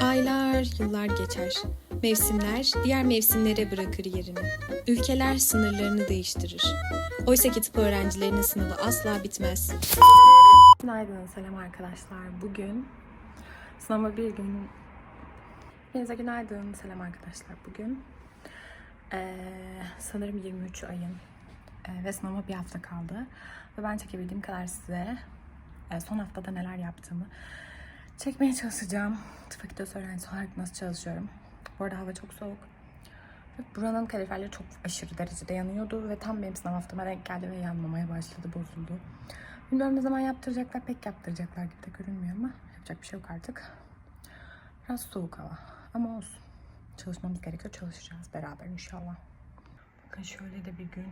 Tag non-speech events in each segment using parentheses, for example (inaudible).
Aylar, yıllar geçer. Mevsimler diğer mevsimlere bırakır yerini. Ülkeler sınırlarını değiştirir. Oysa ki tıp öğrencilerinin sınavı asla bitmez. Günaydın, selam arkadaşlar. Bugün sınava bir gün... Hepinize günaydın, selam arkadaşlar. Bugün eee, sanırım 23 ayın eee, ve sınava bir hafta kaldı. Ve ben çekebildiğim kadar size eee, son haftada neler yaptığımı çekmeye çalışacağım. Tıp fakültesi öğrencisi nasıl çalışıyorum. Bu arada hava çok soğuk. Buranın kaloriferleri çok aşırı derecede yanıyordu ve tam benim sınav haftama denk geldi ve yanmamaya başladı, bozuldu. Bilmiyorum ne zaman yaptıracaklar, pek yaptıracaklar gibi de görünmüyor ama yapacak bir şey yok artık. Biraz soğuk hava ama olsun. Çalışmamız gerekiyor, çalışacağız beraber inşallah. Bakın şöyle de bir gün.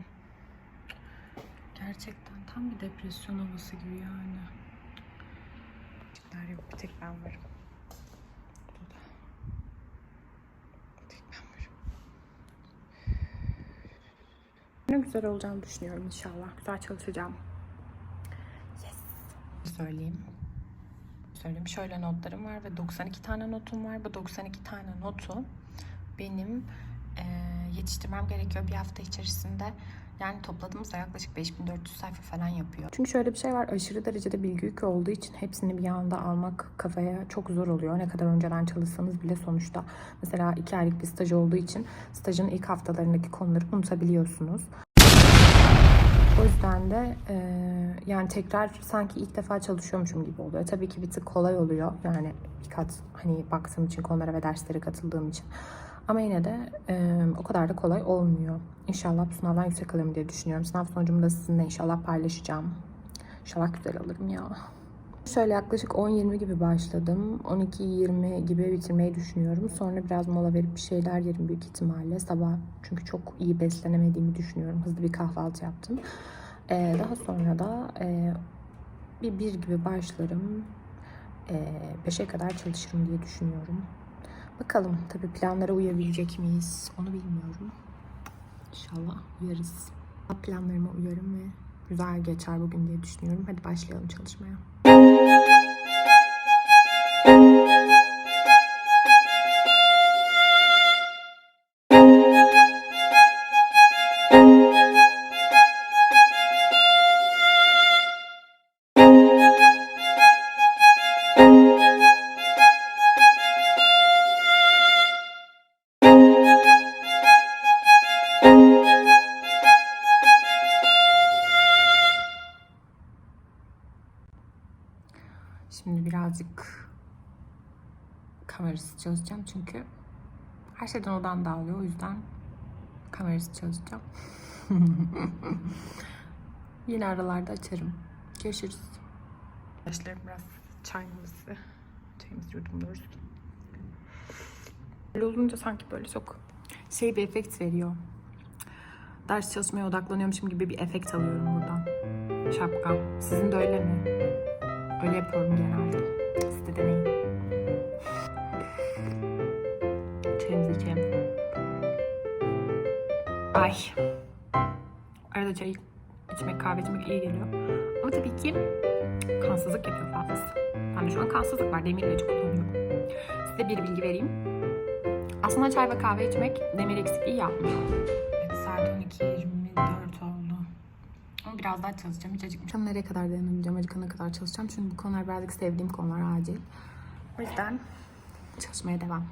Gerçekten tam bir depresyon havası gibi yani. Çocuklar yok, tek ben varım. Burada. Bir tek ben varım. Ne güzel olacağını düşünüyorum inşallah. Güzel çalışacağım söyleyeyim. Söyleyeyim. Şöyle notlarım var ve 92 tane notum var. Bu 92 tane notu benim eee, yetiştirmem gerekiyor bir hafta içerisinde. Yani topladığımızda yaklaşık 5400 sayfa falan yapıyor. Çünkü şöyle bir şey var. Aşırı derecede bilgi yükü olduğu için hepsini bir anda almak kafaya çok zor oluyor. Ne kadar önceden çalışsanız bile sonuçta. Mesela iki aylık bir staj olduğu için stajın ilk haftalarındaki konuları unutabiliyorsunuz. O yüzden de e, yani tekrar sanki ilk defa çalışıyormuşum gibi oluyor. Tabii ki bir tık kolay oluyor. Yani bir kat hani baktığım için konulara ve derslere katıldığım için. Ama yine de e, o kadar da kolay olmuyor. İnşallah sınavdan yüksek alırım diye düşünüyorum. Sınav sonucumu da sizinle inşallah paylaşacağım. İnşallah güzel alırım ya. Şöyle yaklaşık 10-20 gibi başladım. 12-20 gibi bitirmeyi düşünüyorum. Sonra biraz mola verip bir şeyler yerim büyük ihtimalle. Sabah çünkü çok iyi beslenemediğimi düşünüyorum. Hızlı bir kahvaltı yaptım. Ee, daha sonra da e, bir bir gibi başlarım. Ee, beşe kadar çalışırım diye düşünüyorum. Bakalım tabii planlara uyabilecek miyiz? Onu bilmiyorum. İnşallah uyarız. Planlarıma uyarım ve güzel geçer bugün diye düşünüyorum. Hadi başlayalım çalışmaya. Kamerası çalışacağım çünkü her şeyden odan dağılıyor. O yüzden kamerası çalışacağım. (laughs) Yine aralarda açarım. Görüşürüz. Arkadaşlar biraz çayımızı, çayımızı yudumluyoruz. Böyle olunca sanki böyle çok şey bir efekt veriyor. Ders çalışmaya odaklanıyormuşum gibi bir efekt alıyorum buradan. Şapka. Sizin de öyle mi? Öyle yapıyorum genelde. Siz de deneyin. Ay. Arada çay içmek, kahve içmek iyi geliyor. Ama tabii ki kansızlık yapıyor fazlası. De şu an kansızlık var. Demir ilacı kullanıyorum. Size bir bilgi vereyim. Aslında çay ve kahve içmek demir eksikliği yapmıyor. Evet, saat 12.24 oldu. Ama biraz daha çalışacağım. Hiç acıkmışım. Nereye kadar dayanabileceğim? Acıkana kadar çalışacağım. Çünkü bu konular birazcık sevdiğim konular acil. O yüzden çalışmaya devam.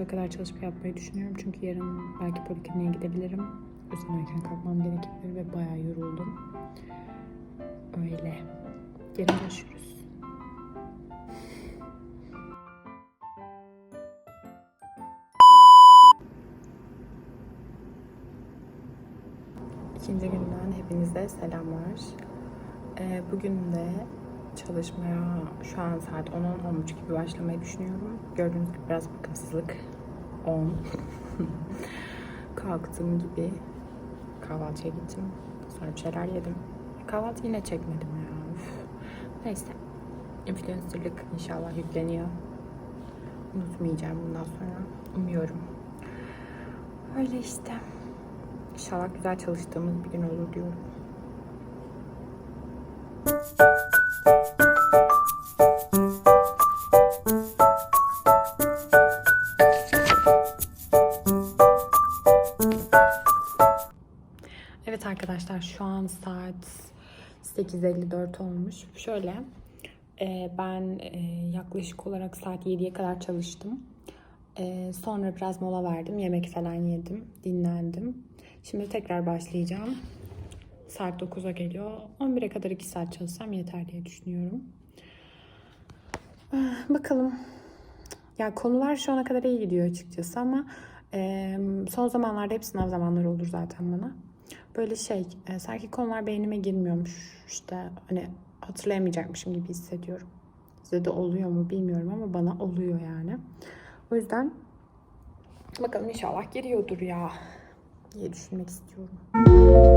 11.30'a kadar çalışma yapmayı düşünüyorum. Çünkü yarın belki polikliniğe gidebilirim. O kalkmam gerekebilir ve bayağı yoruldum. Öyle. Yarın görüşürüz. İkinci günden hepinize selamlar. Ee, bugün de çalışmaya şu an saat 10-10.30 gibi başlamayı düşünüyorum. Gördüğünüz gibi biraz bakımsızlık 10. (laughs) Kalktığım gibi kahvaltıya gittim. Sonra bir şeyler yedim. Kahvaltı yine çekmedim ya. Üf. Neyse. Influencerlık inşallah yükleniyor. Unutmayacağım bundan sonra. Umuyorum. Öyle işte. İnşallah güzel çalıştığımız bir gün olur diyorum. Evet 8.54 olmuş. Şöyle e, ben e, yaklaşık olarak saat 7'ye kadar çalıştım. E, sonra biraz mola verdim. Yemek falan yedim. Dinlendim. Şimdi tekrar başlayacağım. Saat 9'a geliyor. 11'e kadar 2 saat çalışsam yeter diye düşünüyorum. Ah, Bakalım. Ya konular şu ana kadar iyi gidiyor açıkçası ama son zamanlarda hep sınav zamanları olur zaten bana. Böyle şey, e, sanki konular beynime girmiyormuş. İşte hani hatırlayamayacakmışım gibi hissediyorum. Size de oluyor mu bilmiyorum ama bana oluyor yani. O yüzden bakalım inşallah giriyordur ya diye düşünmek istiyorum.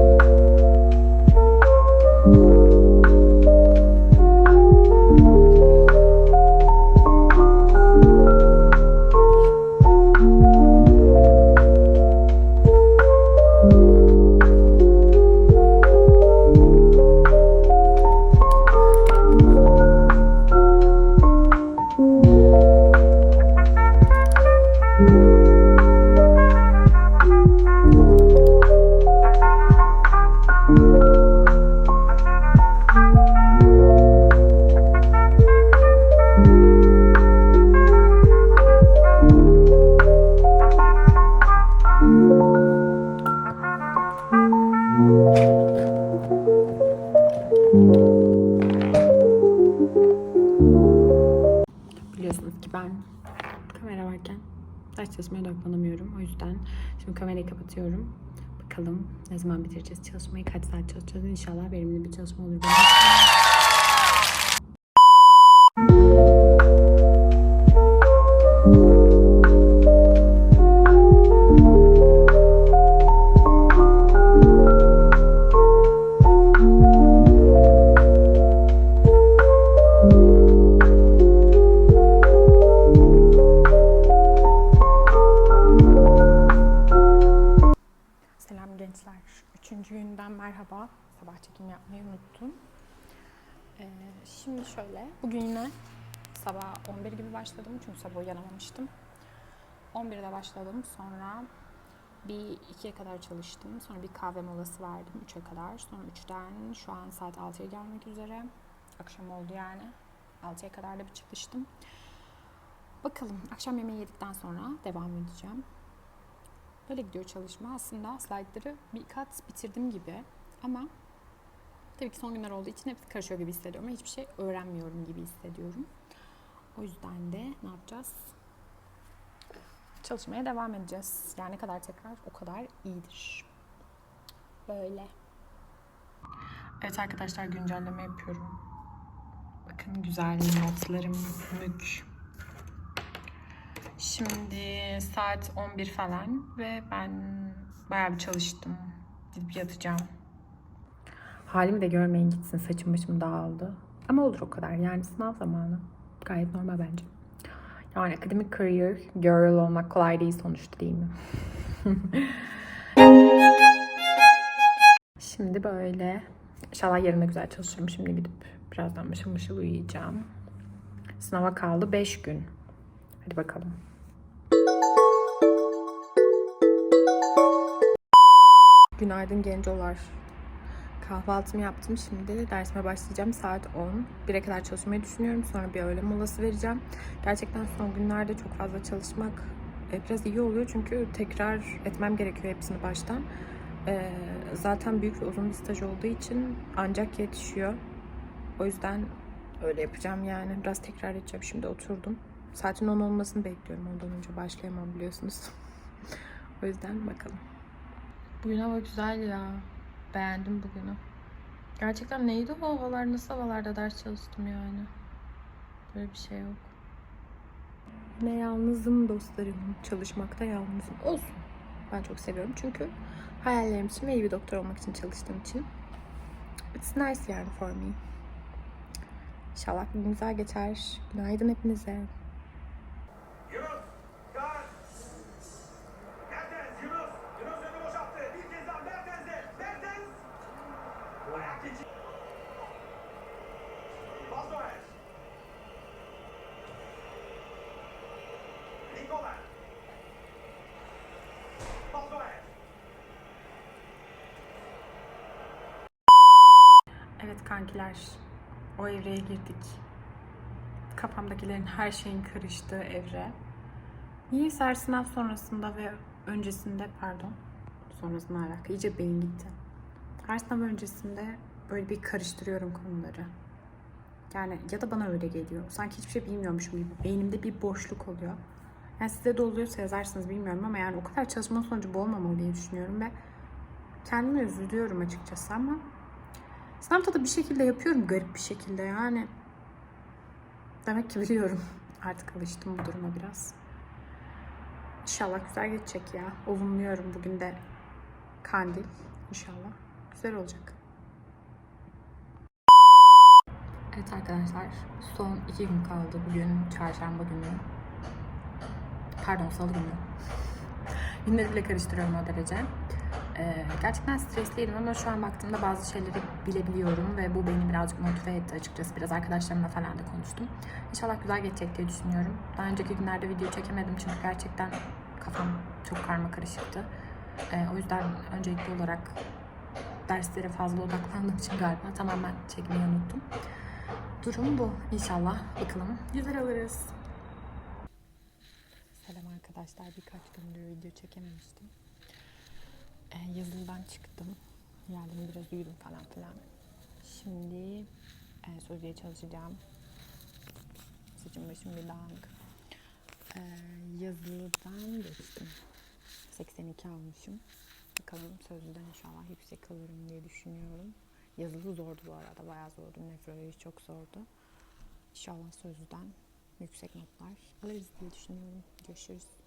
Şimdi kamerayı kapatıyorum. Bakalım ne zaman bitireceğiz çalışmayı, kaç saat çalışacağız. İnşallah verimli bir çalışma olur. Üçüncü günden merhaba. Sabah çekim yapmayı unuttum. Ee, şimdi şöyle, bugün yine sabah 11 gibi başladım çünkü sabah uyanamamıştım. 11'de başladım, sonra bir 2'ye kadar çalıştım. Sonra bir kahve molası verdim 3'e kadar. Sonra 3'ten şu an saat 6'ya gelmek üzere. Akşam oldu yani. 6'ya kadar da bir çalıştım. Bakalım akşam yemeği yedikten sonra devam edeceğim. Böyle gidiyor çalışma. Aslında slaytları bir kat bitirdim gibi. Ama tabii ki son günler olduğu için hepsi karışıyor gibi hissediyorum. Hiçbir şey öğrenmiyorum gibi hissediyorum. O yüzden de ne yapacağız? Çalışmaya devam edeceğiz. Yani ne kadar tekrar o kadar iyidir. Böyle. Evet arkadaşlar güncelleme yapıyorum. Bakın güzel notlarım mük. Şimdi saat 11 falan ve ben bayağı bir çalıştım. Gidip yatacağım. Halimi de görmeyin gitsin. Saçım başım dağıldı. Ama olur o kadar. Yani sınav zamanı. Gayet normal bence. Yani academic career girl olmak kolay değil sonuçta değil mi? (laughs) Şimdi böyle. İnşallah yarın da güzel çalışırım. Şimdi gidip birazdan mışıl mışıl uyuyacağım. Sınava kaldı 5 gün. Hadi bakalım. Günaydın gencolar. Kahvaltımı yaptım şimdi. Dersime başlayacağım saat 10. 1'e kadar çalışmayı düşünüyorum. Sonra bir öğle molası vereceğim. Gerçekten son günlerde çok fazla çalışmak e, biraz iyi oluyor. Çünkü tekrar etmem gerekiyor hepsini baştan. E, zaten büyük ve uzun bir staj olduğu için ancak yetişiyor. O yüzden öyle yapacağım yani. Biraz tekrar edeceğim. Şimdi oturdum. Saatin 10 olmasını bekliyorum. Ondan önce başlayamam biliyorsunuz. (laughs) o yüzden bakalım. Bugün hava güzel ya. Beğendim bugünü. Gerçekten neydi bu havalar? Nasıl havalarda ders çalıştım yani? Böyle bir şey yok. Yine yalnızım dostlarım. Çalışmakta yalnızım. Olsun. Ben çok seviyorum çünkü Hayallerim için ve iyi bir doktor olmak için çalıştığım için. It's nice yani for me. İnşallah gün güzel geçer. Günaydın hepinize. Evet kankiler, o evreye girdik. Kafamdakilerin her şeyin karıştığı evre. Niyeyse her sınav sonrasında ve öncesinde pardon, sonrasında alaka iyice beyin gitti. Her sınav öncesinde böyle bir karıştırıyorum konuları. Yani ya da bana öyle geliyor. Sanki hiçbir şey bilmiyormuşum gibi. Beynimde bir boşluk oluyor. Yani size de oluyorsa yazarsınız bilmiyorum ama yani o kadar çalışmanın sonucu bu olmamalı diye düşünüyorum ve kendime üzülüyorum açıkçası ama Da bir şekilde yapıyorum garip bir şekilde yani. Demek ki biliyorum. (laughs) Artık alıştım bu duruma biraz. İnşallah güzel geçecek ya. Olumluyorum bugün de kandil. İnşallah. Güzel olacak. Evet arkadaşlar. Son iki gün kaldı. Bugün çarşamba günü. Pardon salı günü. (laughs) Günleri bile karıştırıyorum o derece. Ee, gerçekten stresliydim ama şu an baktığımda bazı şeyleri bilebiliyorum ve bu beni birazcık motive etti açıkçası. Biraz arkadaşlarımla falan da konuştum. İnşallah güzel geçecek diye düşünüyorum. Daha önceki günlerde video çekemedim çünkü gerçekten kafam çok karma karışıktı. Ee, o yüzden öncelikli olarak derslere fazla odaklandığım için galiba tamamen çekmeyi unuttum. Durum bu. İnşallah bakalım güzel alırız. Selam arkadaşlar. Birkaç gündür video çekememiştim. Ee, yazılıdan çıktım. Geldim biraz uyudum falan filan. Şimdi e, sözlüğe çalışacağım. Saçım başım bir dağınık. Ee, yazılıdan geçtim. 82 almışım. Bakalım sözlüden inşallah yüksek alırım diye düşünüyorum. Yazılı zordu bu arada. Bayağı zordu. Nefroloji çok zordu. İnşallah sözlüden yüksek notlar alırız diye düşünüyorum. Görüşürüz.